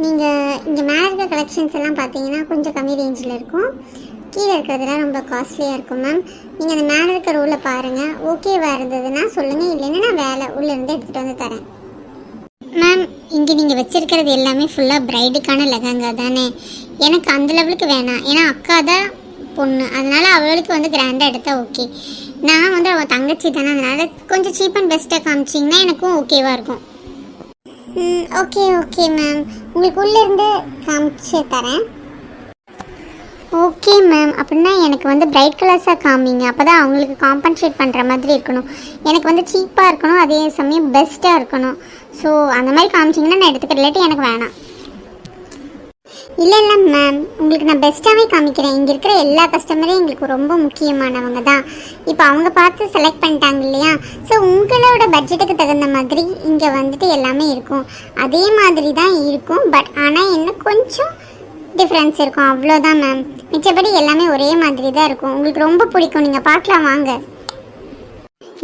நீங்கள் இங்கே மேலே இருக்க கலெக்ஷன்ஸ் எல்லாம் பார்த்தீங்கன்னா கொஞ்சம் கம்மி ரேஞ்சில் இருக்கும். கீழே இருக்கிறதுலாம் ரொம்ப காஸ்ட்லியாக இருக்கும் மேம் நீங்கள் அந்த மேலே இருக்க ரூலில் பாருங்கள் ஓகேவாக இருந்ததுன்னா சொல்லுங்கள் இல்லைன்னா நான் வேலை உள்ளேருந்து எடுத்துகிட்டு வந்து தரேன். மேம் இங்கே நீங்கள் வச்சுருக்கிறது எல்லாமே ஃபுல்லாக ப்ரைடுக்கான லெஹங்கா தானே. எனக்கு அந்த லெவலுக்கு வேணாம். ஏன்னா அக்கா தான் பொண்ணு. அதனால் அவளுக்கு வந்து கிராண்டாக எடுத்தால் ஓகே நான் வந்து அவள் தங்கச்சி தானே. அதனால் கொஞ்சம் சீப் அண்ட் பெஸ்ட்டாக காமிச்சிங்கன்னா எனக்கும் ஓகேவாக இருக்கும். ஓகே ஓகே மேம் உங்களுக்கு உள்ளேருந்து காமிச்சு தரேன். ஓகே மேம் அப்படின்னா எனக்கு வந்து பிரைட் கலர்ஸாக காமிங்க. அப்போ தான் அவங்களுக்கு காம்பன்சேட் பண்ணுற மாதிரி இருக்கணும். எனக்கு வந்து சீப்பாக இருக்கணும் அதே சமயம் பெஸ்ட்டாக இருக்கணும். ஸோ அந்த மாதிரி காமிச்சிங்கன்னா நான் எடுத்துக்கிற இல்லாட்டி எனக்கு வேணாம். இல்லை இல்லை மேம் உங்களுக்கு நான் பெஸ்ட்டாகவே காமிக்கிறேன். இங்கே இருக்கிற எல்லா கஸ்டமரும் எங்களுக்கு ரொம்ப முக்கியமானவங்க தான். இப்போ அவங்க பார்த்து செலக்ட் பண்ணிட்டாங்க இல்லையா? ஸோ உங்களோட பட்ஜெட்டுக்கு தகுந்த மாதிரி இங்கே வந்துட்டு எல்லாமே இருக்கும். அதே மாதிரி தான் இருக்கும். பட் ஆனால் என்ன கொஞ்சம் டிஃப்ரென்ஸ் இருக்கும். அவ்வளோதான் மேம் மிச்சபடி எல்லாமே ஒரே மாதிரி தான் இருக்கும். உங்களுக்கு ரொம்ப பிடிக்கும். நீங்கள் பார்க்கலாம் வாங்க.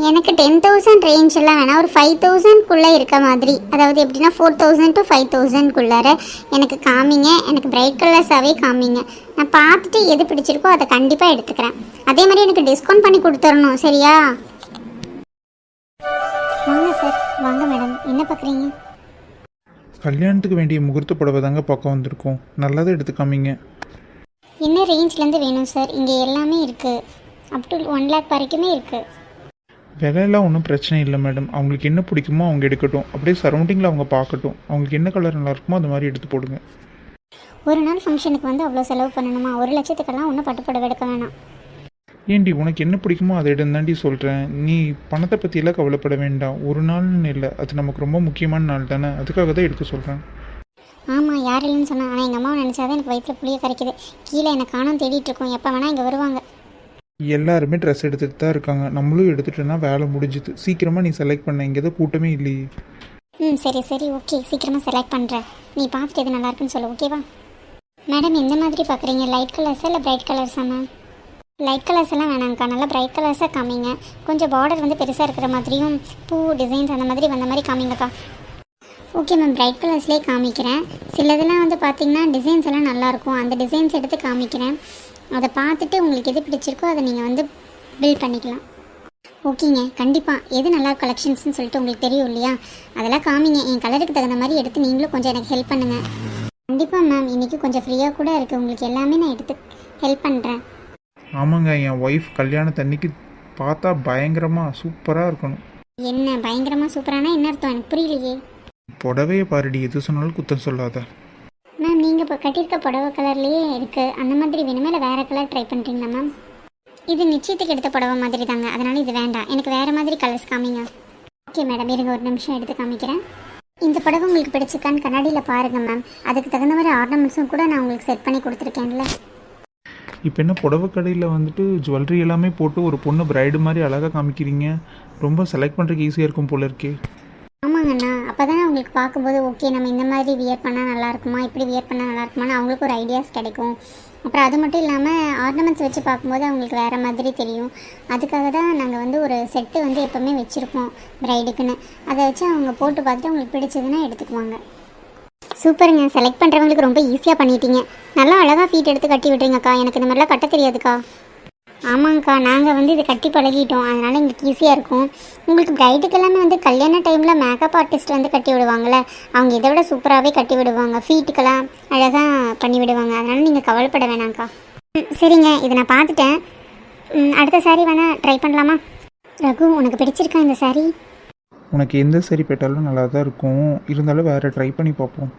எனக்கு டென் தௌசண்ட் ரேஞ்ச் எல்லாம் வேணாம் ஒரு ஃபைவ் தௌசண்ட்குள்ளே இருக்க மாதிரி. அதாவது எப்படின்னா ஃபோர் தௌசண்ட் டு ஃபைவ் தௌசண்ட்குள்ளார எனக்கு காமிங்க. எனக்கு பிரைட் கலர்ஸாகவே காமிங்க. நான் பார்த்துட்டு எது பிடிச்சிருக்கோ அதை கண்டிப்பாக எடுத்துக்கிறேன். அதே மாதிரி எனக்கு டிஸ்கவுண்ட் பண்ணி கொடுத்துடணும். சரியா? வாங்க சார் வாங்க மேடம் என்ன பார்க்குறீங்க? கல்யாணத்துக்கு வேண்டிய முகூர்த்த புடவை தாங்க பக்கம் வந்திருக்கோம். நல்லதாக எடுத்து காமிங்க. என்ன ரேஞ்ச்லேருந்து வேணும் சார் இங்கே எல்லாமே இருக்குது அப் டு ஒன் லேக் வரைக்குமே இருக்குது விலையெல்லாம் ஒன்றும் பிரச்சனை இல்லை மேடம் அவங்களுக்கு என்ன பிடிக்குமோ அவங்க எடுக்கட்டும். அப்படியே சரௌண்டிங்கில் அவங்க பார்க்கட்டும். அவங்களுக்கு என்ன கலர் நல்லா இருக்குமோ அது மாதிரி எடுத்து போடுங்க. ஒரு நாள் ஃபங்க்ஷனுக்கு வந்து அவ்வளோ செலவு பண்ணணுமா? ஒரு லட்சத்துக்கெல்லாம் ஒன்றும் பட்டு புடவை எடுக்க வேணாம். ஏண்டி உனக்கு என்ன பிடிக்குமோ அதை எடுந்தாண்டி சொல்கிறேன் நீ பணத்தை பற்றியெல்லாம் கவலைப்பட வேண்டாம். ஒரு நாள்னு இல்லை. அது நமக்கு ரொம்ப முக்கியமான நாள் தானே. அதுக்காக தான் எடுக்க சொல்கிறேன் ஆமாம் யார் இல்லைன்னு சொன்னா. ஆனால் எங்கள் அம்மாவை நினச்சாதான் எனக்கு வயிற்றில் புளிய கரைக்குது. கீழே எனக்கு காணோம் தேடிட்டு இருக்கோம். எப்போ வேணால் இங்கே வருவாங்க. எல்லாருமே ட்ரெஸ் எடுத்துகிட்டு தான் இருக்காங்க. நம்மளும் எடுத்துட்டோன்னா வேலை முடிஞ்சுது. சீக்கிரமாக நீ செலக்ட் பண்ண இங்கே தான் கூட்டமே இல்லையே. ம் சரி சரி ஓகே சீக்கிரமாக செலக்ட் பண்ணுறேன் நீ பார்த்துட்டு எது நல்லா இருக்குன்னு சொல்லு ஓகேவா மேடம் எந்த மாதிரி பார்க்குறீங்க? லைட் கலர்ஸா இல்லை பிரைட் கலர்ஸா மேம் லைட் கலர்ஸ் எல்லாம் வேணாங்கக்கா நல்லா பிரைட் கலர்ஸாக காமிங்க. கொஞ்சம் பார்டர் வந்து பெருசாக இருக்கிற மாதிரியும் பூ டிசைன்ஸ் அந்த மாதிரி வந்த மாதிரி காமிங்கக்கா ஓகே மேம் பிரைட் கலர்ஸ்லேயே காமிக்கிறேன். சிலதெல்லாம் வந்து பார்த்தீங்கன்னா டிசைன்ஸ் எல்லாம் நல்லாயிருக்கும் அந்த டிசைன்ஸ் எடுத்து காமிக்கிறேன். அதை பார்த்துட்டு உங்களுக்கு எது பிடிச்சிருக்கோ அதை நீங்கள் வந்து பில் பண்ணிக்கலாம். ஓகேங்க. கண்டிப்பாக எது நல்லா கலெக்ஷன்ஸ்னு சொல்லிட்டு உங்களுக்கு தெரியும் இல்லையா? அதெல்லாம் காமிங்க. என் கலருக்கு தகுந்த மாதிரி எடுத்து நீங்களும் கொஞ்சம் எனக்கு ஹெல்ப் பண்ணுங்கள் கண்டிப்பாக மேம் இன்றைக்கி கொஞ்சம் ஃப்ரீயாக கூட இருக்குது உங்களுக்கு எல்லாமே நான் எடுத்து ஹெல்ப் பண்ணுறேன் ஆமாங்க. என் ஒய்ஃப் கல்யாணத்தன்னைக்கு பார்த்தா பயங்கரமாக சூப்பராக இருக்கணும். என்ன? பயங்கரமாக சூப்பரானா? என்ன அர்த்தம்? எனக்கு புரியலையே. புடவையை பாருடி. எது சொன்னாலும் குத்தம் சொல்லாத. இப்போ கட்டியிருக்க புடவை கலர்லேயே இருக்குது அந்த மாதிரி வேணுமே இல்லை வேறு கலர் ட்ரை பண்ணுறீங்களா மேம் இது நிச்சயத்துக்கு எடுத்த புடவை மாதிரி தாங்க அதனால் இது வேண்டாம். எனக்கு வேறு மாதிரி கலர்ஸ் காமிங்க. ஓகே மேடம் இருங்க ஒரு நிமிஷம் எடுத்து காமிக்கிறேன். இந்த புடவை உங்களுக்கு பிடிச்சிருக்கான்னு கண்ணாடியில் பாருங்கள் மேம் அதுக்கு தகுந்த மாதிரி ஆர்னமெண்ட்ஸும் கூட நான் உங்களுக்கு செட் பண்ணி கொடுத்துருக்கேன்ல. இப்போ என்ன புடவை கடையில் வந்துட்டு ஜுவல்லரி எல்லாமே போட்டு ஒரு பொண்ணு பிரைடு மாதிரி அழகாக காமிக்கிறீங்க. ரொம்ப செலக்ட் பண்ணுறதுக்கு ஈஸியாக இருக்கும் போல இருக்கே. ஆமாங்கண்ணா அப்போ தானே உங்களுக்கு பார்க்கும்போது ஓகே நம்ம இந்த மாதிரி வியர் பண்ணால் நல்லா இருக்குமா இப்படி வியர் பண்ணால் நல்லாயிருக்குமான்னு அவங்களுக்கு ஒரு ஐடியாஸ் கிடைக்கும். அப்புறம் அது மட்டும் இல்லாமல் ஆர்னமெண்ட்ஸ் வச்சு பார்க்கும்போது அவங்களுக்கு வேறு மாதிரி தெரியும். அதுக்காக தான் நாங்கள் வந்து ஒரு செட்டு வந்து எப்போவுமே வச்சுருப்போம் ப்ரைடுக்குன்னு அதை வச்சு அவங்க போட்டு பார்த்துட்டு அவங்களுக்கு பிடிச்சதுன்னா எடுத்துக்குவாங்க. சூப்பருங்க. செலக்ட் பண்ணுறவங்களுக்கு ரொம்ப ஈஸியாக பண்ணிட்டீங்க. நல்லா அழகாக ஃபீட் எடுத்து கட்டி விட்றீங்கக்கா எனக்கு இந்த மாதிரிலாம் கட்ட தெரியாதுக்கா. ஆமாங்க்கா நாங்கள் வந்து இது கட்டி பழகிட்டோம். அதனால் எங்களுக்கு ஈஸியாக இருக்கும். உங்களுக்கு பிரைட்டுக்கு எல்லாமே வந்து கல்யாண டைமில் மேக்கப் ஆர்டிஸ்ட் வந்து கட்டி விடுவாங்கள்ல அவங்க இதை விட சூப்பராகவே கட்டி விடுவாங்க. ஃபீட்டுக்கெல்லாம் அழகாக பண்ணி விடுவாங்க. அதனால் நீங்கள் கவலைப்பட வேணாங்க்கா ம், சரிங்க. இதை நான் பார்த்துட்டேன். அடுத்த saree வேணால் ட்ரை பண்ணலாமா? ரகு உனக்கு பிடிச்சிருக்கா இந்த saree? உனக்கு எந்த சரி போட்டாலும் நல்லா தான் இருக்கும். இருந்தாலும் வேறு ட்ரை பண்ணி பார்ப்போம்.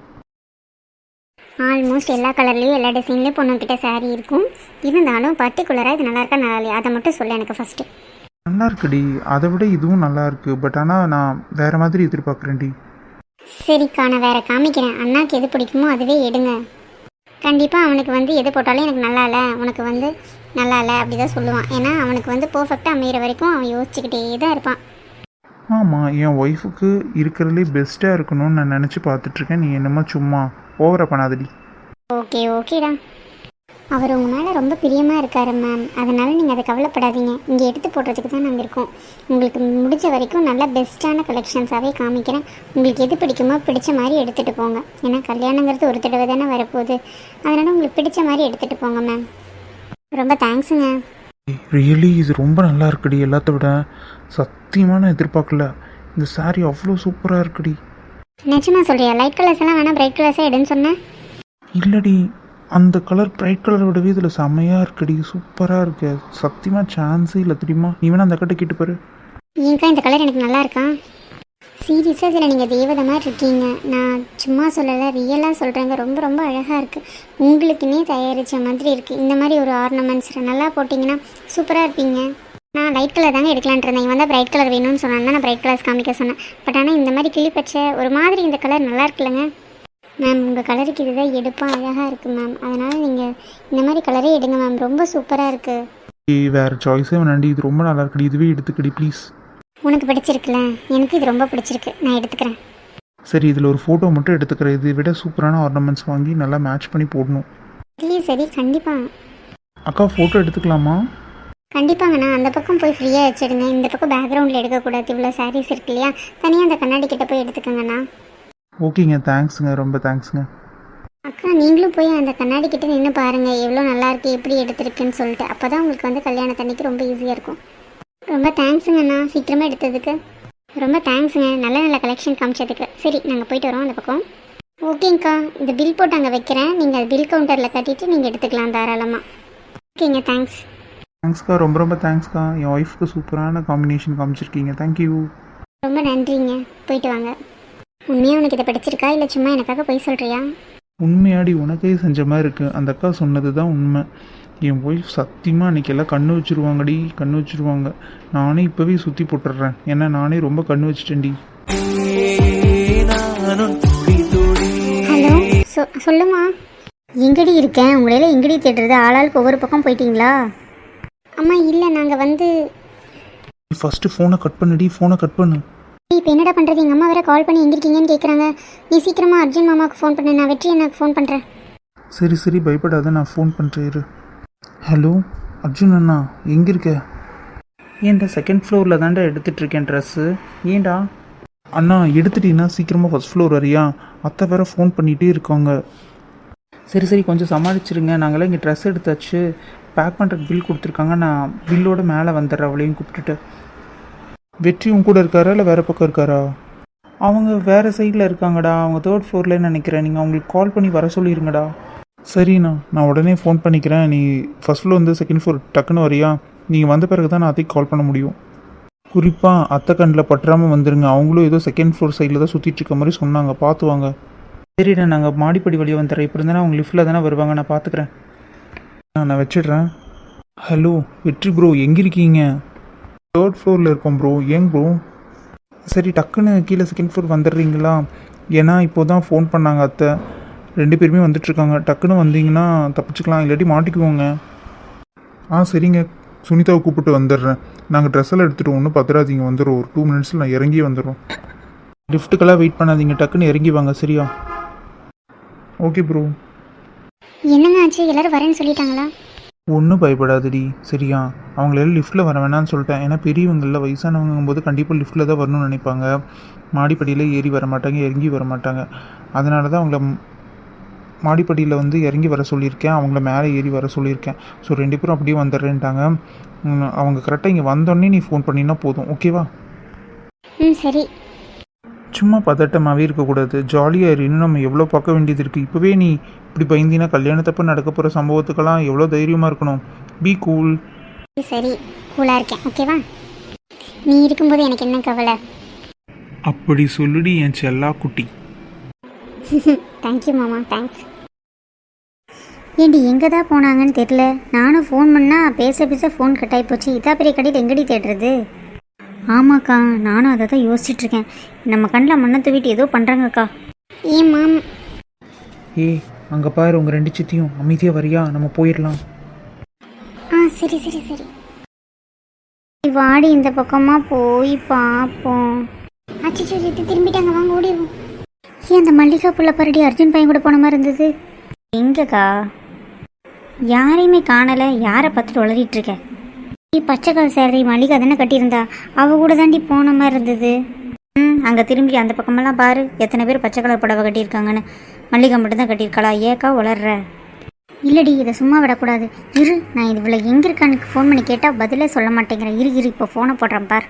ஆல்மோஸ்ட் எல்லா கலர்லேயும் எல்லா டிசைன்லேயும் பொண்ணுக்கிட்ட saree இருக்கும். இருந்தாலும் பர்டிகுலராக இது நல்லா இருக்கா நல்லா இல்லையா அதை மட்டும் சொல்லு எனக்கு ஃபஸ்ட்டு நல்லா இருக்குடி அதை விட இதுவும் நல்லா இருக்கு பட் ஆனால் நான் வேற மாதிரி எதிர்பார்க்குறேன்டி. சரிக்கா நான் வேற காமிக்கிறேன். அண்ணாக்கு எது பிடிக்குமோ அதுவே எடுங்க. கண்டிப்பாக அவனுக்கு வந்து எது போட்டாலும் எனக்கு நல்லா இல்லை உனக்கு வந்து நல்லா இல்லை அப்படி தான் சொல்லுவான். ஏன்னா அவனுக்கு வந்து பர்ஃபெக்டாக அமையிற வரைக்கும் அவன் யோசிச்சுக்கிட்டே தான் இருப்பான். ஆமாம் என் ஒய்ஃபுக்கு இருக்கிறதுலே பெஸ்ட்டாக இருக்கணும்னு நான் நினச்சி பார்த்துட்ருக்கேன் நீ என்னமோ சும்மா ஓவரா பண்ணாதடி. ஓகே ஓகேடா. அவர் உங்கள் மேலே ரொம்ப பிரியமாக இருக்காரு மேம் அதனால் நீங்கள் அதை கவலைப்படாதீங்க. இங்கே எடுத்து போடுறதுக்கு தான் நாங்கள் இருக்கோம். உங்களுக்கு முடிஞ்ச வரைக்கும் நல்ல பெஸ்ட்டான கலெக்ஷன்ஸாகவே காமிக்கிறேன். உங்களுக்கு எது பிடிக்குமோ பிடிச்ச மாதிரி எடுத்துகிட்டு போங்க. ஏன்னா கல்யாணங்கிறது ஒரு தடவை தானே வரப்போகுது. அதனால் உங்களுக்கு பிடிச்ச மாதிரி எடுத்துகிட்டு போங்க மேம் ரொம்ப தேங்க்ஸுங்க ரியலி இது ரொம்ப நல்லா இருக்குடி. எல்லாத்த விட சத்தியமாக நான் எதிர்பார்க்கல. இந்த saree அவ்வளோ சூப்பராக இருக்குடி. நிஜமா சொல்கிறியா லைட் கலர்ஸ் எல்லாம் வேணால் பிரைட் கலர்ஸாக எடுன்னு சொன்னேன். இல்லடி அந்த கலர் பிரைட் கலரை விடவே இதில் செம்மையாக இருக்குடி. சூப்பராக இருக்கு. சத்தியமாக சான்ஸே இல்லை தெரியுமா? நீ வேணா அந்த கட்டை கேட்டு பாரு. ஏங்கா இந்த கலர் எனக்கு நல்லா இருக்கா? சீரியஸாக இதில் நீங்கள் தெய்வத மாதிரி இருக்கீங்க. நான் சும்மா சொல்லலை ரியலாக சொல்கிறேங்க ரொம்ப ரொம்ப அழகாக இருக்குது உங்களுக்குன்னே தயாரித்த மாதிரி இருக்குது இந்த மாதிரி ஒரு ஆர்னமெண்ட்ஸ் நல்லா போட்டிங்கன்னா சூப்பராக இருப்பீங்க. நான் லைட் கலர் தாங்க எடுக்கலான்ட்டு இருந்தேன். இவன் தான் பிரைட் கலர் வேணும்னு சொன்னாங்க நான் பிரைட் கலர்ஸ் காமிக்க சொன்னேன். பட் ஆனால் இந்த மாதிரி கிளி பச்சை ஒரு மாதிரி இந்த கலர் நல்லா இருக்குல்லங்க. மேம் உங்கள் கலருக்கு இதுதான் எடுப்பாக அழகாக இருக்குது மேம் அதனால் நீங்கள் இந்த மாதிரி கலரே எடுங்க மேம் ரொம்ப சூப்பராக இருக்குது வேறு சாய்ஸே வேணாண்டி. இது ரொம்ப நல்லா இருக்குடி. இதுவே எடுத்துக்கடி ப்ளீஸ் உனக்கு பிடிச்சிருக்குல்ல? எனக்கு இது ரொம்ப பிடிச்சிருக்கு. நான் எடுத்துக்கிறேன். சரி இதில் ஒரு ஃபோட்டோ மட்டும் எடுத்துக்கிறேன். இதை விட சூப்பரான ஆர்னமெண்ட்ஸ் வாங்கி நல்லா மேட்ச் பண்ணி போடணும். சரி கண்டிப்பாக அக்கா ஃபோட்டோ எடுத்துக்கலாமா? கண்டிப்பாங்கண்ணா. அந்த பக்கம் போய் ஃப்ரீயாக வச்சிடுங்க. இந்த பக்கம் பேக்ரவுண்டில் எடுக்கக்கூடாது. இவ்வளோ சாரீஸ் இருக்கு இல்லையா? தனியாக அந்த கண்ணாடி கிட்ட போய் எடுத்துக்கோங்கண்ணா. ஓகேங்க. தேங்க்ஸுங்க ரொம்ப தேங்க்ஸுங்க அக்கா நீங்களும் போய் அந்த கண்ணாடி கிட்ட நின்று பாருங்கள் எவ்வளோ நல்லா இருக்கு எப்படி எடுத்திருக்குன்னு சொல்லிட்டு. அப்போ தான் உங்களுக்கு வந்து கல்யாணத்தன்னைக்கு ரொம்ப ஈஸியாக இருக்கும். ரொம்ப தேங்க்ஸுங்கண்ணா சீக்கிரமாக எடுத்ததுக்கு. ரொம்ப தேங்க்ஸுங்க நல்ல நல்ல கலெக்ஷன் காமிச்சதுக்கு. சரி நாங்கள் போயிட்டு வரோம் அந்த பக்கம். ஓகேங்க்கா இந்த பில் போட்டு அங்கே வைக்கிறேன். நீங்கள் பில் கவுண்டரில் கட்டிட்டு நீங்கள் எடுத்துக்கலாம் தாராளமாக ஓகேங்க. தேங்க்ஸ் தேங்க்ஸ்க்கா ரொம்ப ரொம்ப தேங்க்ஸ்க்கா என் ஒய்ஃப்க்கு சூப்பரான காம்பினேஷன் காமிச்சிருக்கீங்க. தேங்க்யூ ரொம்ப நன்றிங்க. போயிட்டு வாங்க. உண்மையாக உனக்கு இதை பிடிச்சிருக்கா? இல்லை சும்மா எனக்காக போய் சொல்கிறியா உண்மையாடி உனக்கே செஞ்ச மாதிரி இருக்கு. அந்த அக்கா சொன்னது தான் உண்மை. என் ஒய்ஃப் சத்தியமாக அன்றைக்கி எல்லாம் கண்ணு வச்சிருவாங்கடி. கண்ணு வச்சிருவாங்க. நானே இப்போவே சுற்றி போட்டுடுறேன். ஏன்னா நானே ரொம்ப கண்ணு வச்சிட்டேன்டி. ஹலோ. சொ சொல்லுமா எங்கடி இருக்கேன்? உங்களையில எங்கடி தேடுறது? ஆளாளுக்கு ஒவ்வொரு பக்கம் போயிட்டீங்களா? அம்மா இல்லை நாங்கள் வந்து ஃபஸ்ட்டு ஃபோனை கட் பண்ணுடி ஃபோனை கட் பண்ணு. இப்போ என்னடா பண்ணுறது எங்கள் அம்மா வேற கால் பண்ணி எங்க இருக்கீங்கன்னு கேட்குறாங்க நீ சீக்கிரமாக அர்ஜுன் மாமாவுக்கு ஃபோன் பண்ணு நான் வெற்றி எனக்கு ஃபோன் பண்ணுறேன் சரி சரி பயப்படாத நான் ஃபோன் பண்ணுறேன் இரு. ஹலோ அர்ஜுன் அண்ணா எங்கே இருக்க? ஏன்டா செகண்ட் ஃப்ளோரில் தான்டா எடுத்துட்டு இருக்கேன் ட்ரெஸ்ஸு ஏன்டா? அண்ணா எடுத்துட்டீங்கன்னா சீக்கிரமாக ஃபஸ்ட் ஃப்ளோர் வரியா? அத்தை வேற ஃபோன் பண்ணிகிட்டே இருக்காங்க. சரி சரி கொஞ்சம் சமாளிச்சிருங்க. நாங்களாம் இங்கே ட்ரெஸ் எடுத்தாச்சு. பேக் பண்ணுறதுக்கு பில் கொடுத்துருக்காங்க. நான் பில்லோட மேலே வந்துடுறேன். அவளையும் கூப்பிட்டுட்டு. வெற்றி உன் கூட இருக்காரா? இல்லை வேறு பக்கம் இருக்காரா? அவங்க வேறு சைடில் இருக்காங்கடா. அவங்க தேர்ட் ஃப்ளோரில் நினைக்கிறேன்? நீங்கள் அவங்களுக்கு கால் பண்ணி வர சொல்லிடுங்கடா சரிண்ணா. நான் உடனே ஃபோன் பண்ணிக்கிறேன். நீ ஃபஸ்ட் ஃப்ளோர் வந்து செகண்ட் ஃப்ளோர் டக்குன்னு வரியா? நீங்கள் வந்த பிறகு தான் நான் அத்தைக்கு கால் பண்ண முடியும். குறிப்பாக அத்தை கண்ணில் பற்றாமல் வந்துருங்க. அவங்களும் ஏதோ செகண்ட் ஃப்ளோர் சைடில் தான் சுற்றிட்டு இருக்க மாதிரி சொன்னாங்க. பார்த்துவாங்க சரிண்ணா நாங்கள் மாடிப்படி வழியாக வந்துடுறேன். இப்போ இருந்தால் அவங்க லிஃப்ட்டில் தானே வருவாங்க. நான் பார்த்துக்குறேன். நான் வச்சிடுறேன். ஹலோ வெற்றி ப்ரோ எங்கே இருக்கீங்க? தேர்ட் ஃப்ளோரில் இருக்கோம் ப்ரோ ஏன் ப்ரோ சரி டக்குன்னு கீழே செகண்ட் ஃப்ளோர் வந்துடுறீங்களா? ஏன்னா இப்போ தான் ஃபோன் பண்ணாங்க அத்தை. ரெண்டு பேருமே வந்துட்டுருக்காங்க. டக்குன்னு வந்தீங்கன்னா தப்பிச்சுக்கலாம். இல்லாட்டி மாட்டிக்குவோங்க. ஆ சரிங்க. சுனிதாவை கூப்பிட்டு வந்துடுறேன். நாங்கள் ட்ரெஸ் எல்லாம் எடுத்துகிட்டு ஒன்றும் பத்திராதீங்க வந்துடும் ஒரு டூ மினிட்ஸில் நான் இறங்கி வந்துடுறோம் லிஃப்ட்டுக்கெல்லாம் வெயிட் பண்ணாதீங்க. டக்குன்னு இறங்கி வாங்க. சரியா? ஓகே ப்ரோ என்னங்க ஆச்சு? எல்லாரும் வரேன்னு சொல்லிட்டாங்களா? ஒன்றும் பயப்படாதடி சரியா? அவங்களெல்லாம் லிஃப்ட்டில் வர வேணாம்னு சொல்லிட்டேன். ஏன்னா பெரியவங்களில் வயசானவங்கும் போது கண்டிப்பாக லிஃப்ட்டில் தான் வரணும்னு நினைப்பாங்க. மாடிப்படியில் ஏறி வர மாட்டாங்க இறங்கி வர மாட்டாங்க. அதனால தான் அவங்கள மாடிப்படியில் வந்து இறங்கி வர சொல்லியிருக்கேன். அவங்கள மேலே ஏறி வர சொல்லியிருக்கேன். ஸோ ரெண்டு பேரும் அப்படியே வந்துடுறேன்ட்டாங்க. அவங்க கரெக்டாக இங்கே வந்தோடனே நீ ஃபோன் பண்ணினா போதும். ஓகேவா ம் சரி. சும்மா பதட்டமாகவே இருக்கக்கூடாது. ஜாலியாக இரு. இன்னும் நம்ம எவ்வளோ பார்க்க வேண்டியது இருக்குது இப்போவே நீ இப்படி பயந்தினா கல்யாணத்தப்ப நடக்க போகிற சம்பவத்துக்கெல்லாம் எவ்வளோ தைரியமாக இருக்கணும். பி கூல் சரி கூலாக இருக்கேன். ஓகேவா நீ இருக்கும்போது எனக்கு என்ன கவலை? அப்படி சொல்லுடி என் செல்லா குட்டி தேங்க்யூ மாமா. தேங்க்ஸ் ஏண்டி எங்கே தான் போனாங்கன்னு தெரில நானும் ஃபோன் பண்ணால் பேச பேச ஃபோன் கட் ஆகி போச்சு. இதா பெரிய கடையில் எங்கடி தேடுறது? ஆமாக்கா நானும் அதை தான் யோசிச்சுட்டு இருக்கேன் நம்ம கண்ணில் மண்ணை தூவிட்டு ஏதோ பண்ணுறாங்கக்கா ஏன் மாம். ஏய் அங்கே பாரு உங்கள் ரெண்டு சித்தியும். அமைதியாக வரியா? நம்ம போயிடலாம். ஆ சரி சரி சரி. வாடி இந்த பக்கமாக போய் பார்ப்போம். அச்சோ சித்தி திரும்பிட்டாங்க. வாங்க ஓடிடுவோம். ஏன் அந்த மல்லிகா புள்ள பரடி அர்ஜுன் பையன் கூட போன மாதிரி இருந்தது. எங்கக்கா? யாரையுமே காணலை. யாரை பார்த்துட்டு உளறிட்டு இருக்க? நீ பச்சை கலர் சேரீ மளிகை தானே கட்டியிருந்தா? அவ கூட தாண்டி போன மாதிரி இருந்தது. ம் அங்கே திரும்பி அந்த பக்கமெல்லாம் பாரு. எத்தனை பேர் பச்சை கலர் புடவை கட்டியிருக்காங்கன்னு. மல்லிகை மட்டும்தான் கட்டியிருக்காளா ஏக்கா உளர்ற. இல்லடி இதை சும்மா விடக்கூடாது. இரு நான் இவ்வளோ எங்கே இருக்கான்னு ஃபோன் பண்ணி கேட்டால் பதிலே சொல்ல மாட்டேங்கிறேன் இரு இரு இப்போ ஃபோனை போடுறேன் பார்.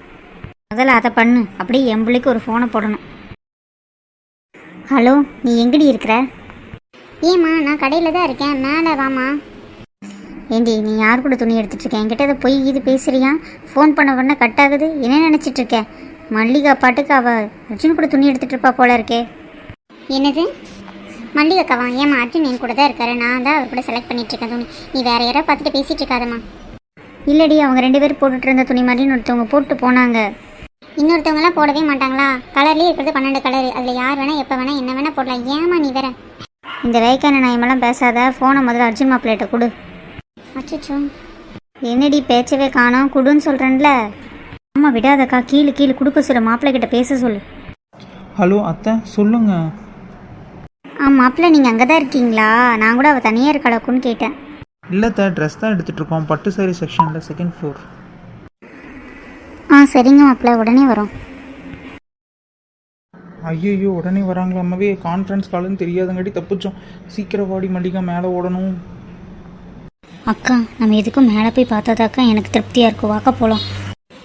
முதல்ல அதை பண்ணு. அப்படியே என் பிள்ளைக்கு ஒரு ஃபோனை போடணும். ஹலோ நீ எங்கடி இருக்கிற? ஏம்மா நான் கடையில் தான் இருக்கேன். மேலே வாமா ஏண்டி நீ யார் கூட துணி எடுத்துட்டு இருக்க? என்கிட்ட அதை போய் இது பேசுறியா? ஃபோன் பண்ண உடனே கட் ஆகுது. என்ன நினச்சிட்டு இருக்க? மல்லிகா பாட்டுக்கு அவ அர்ஜுன் கூட துணி எடுத்துட்டு இருப்பா போல இருக்கே. என்னது? மல்லிகைக்காவா ஏம்மா அர்ஜுன் என் கூட தான் இருக்காரு. நான் தான் அவர் கூட செலக்ட் பண்ணிட்டு இருக்கேன் துணி. நீ வேற யாராவது பார்த்துட்டு பேசிட்டு இருக்காதம்மா. இல்லடி அவங்க ரெண்டு பேரும் போட்டுட்டு இருந்த துணி மாதிரி ஒருத்தவங்க போட்டு போனாங்க. இன்னொருத்தவங்கலாம் போடவே மாட்டாங்களா? கலர்லேயே இருக்கிறது பன்னெண்டு கலர் அதில் யார் வேணால் எப்போ வேணால் என்ன வேணால் போடலாம். ஏமா நீ வேற? இந்த வேக்கான நாயமெல்லாம் பேசாத. ஃபோனை முதல்ல அர்ஜுன் மாப்பிள்ளைகிட்ட கொடு. அச்சோ என்னடி பேச்சவே காணோம் குடுன்னு சொல்கிறேன்ல அம்மா விடாதக்கா கீழே கீழே கொடுக்க சொல்லு மாப்பிள்ளை கிட்ட பேச சொல்லு. ஹலோ அத்தை சொல்லுங்க. ஆ மாப்பிள்ளை நீங்கள் அங்கே தான் இருக்கீங்களா? நான் கூட அவள் தனியாக இருக்கலாக்குன்னு கேட்டேன். இல்லைத்த ட்ரெஸ் தான் எடுத்துகிட்டு இருக்கோம் பட்டு சாரி செக்ஷனில் செகண்ட் ஃப்ளோர் ஆ சரிங்க மாப்பிள்ளை உடனே வரோம். ஐயோ உடனே வராங்களாமாவே கான்ஃபரன்ஸ் காலுன்னு தெரியாதங்காட்டி தப்பிச்சோம். சீக்கிரம் வாடி மல்லிகா மேலே ஓடணும். அக்கா நம்ம எதுக்கும் மேலே போய் பார்த்தாதாக்கா எனக்கு திருப்தியாக இருக்கும் வாக்கா போகலாம்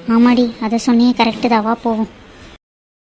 ஆமாடி அதை சொன்னியே கரெக்டு தான். வா போவோம்.